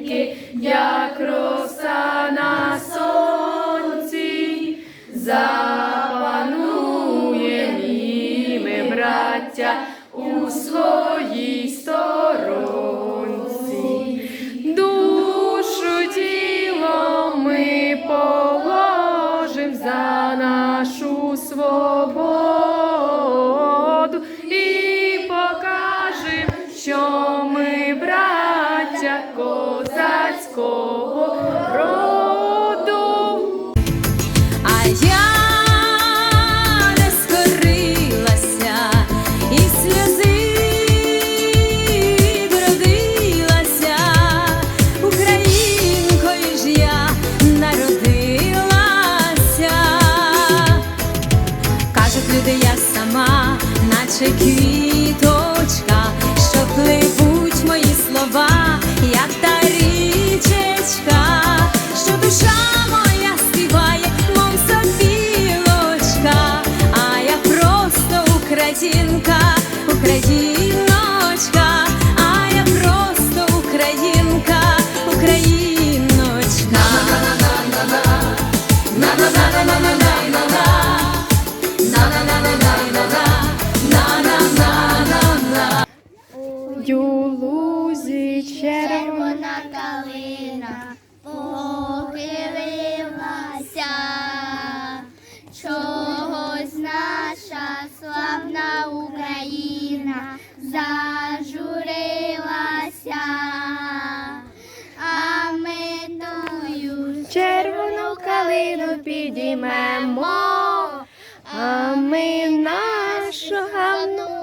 тепленькі, як роса на сонці, запанує ми, браття, у своїй сторонці, душу тіло ми положим за нашу свободу. Квіточка, що пливуть мої слова, як та річечка, що душа моя співає, мов сопілочка, а я просто українка, україночка, а я просто українка, україночка. Ю калину підіймемо, а ми нашу славну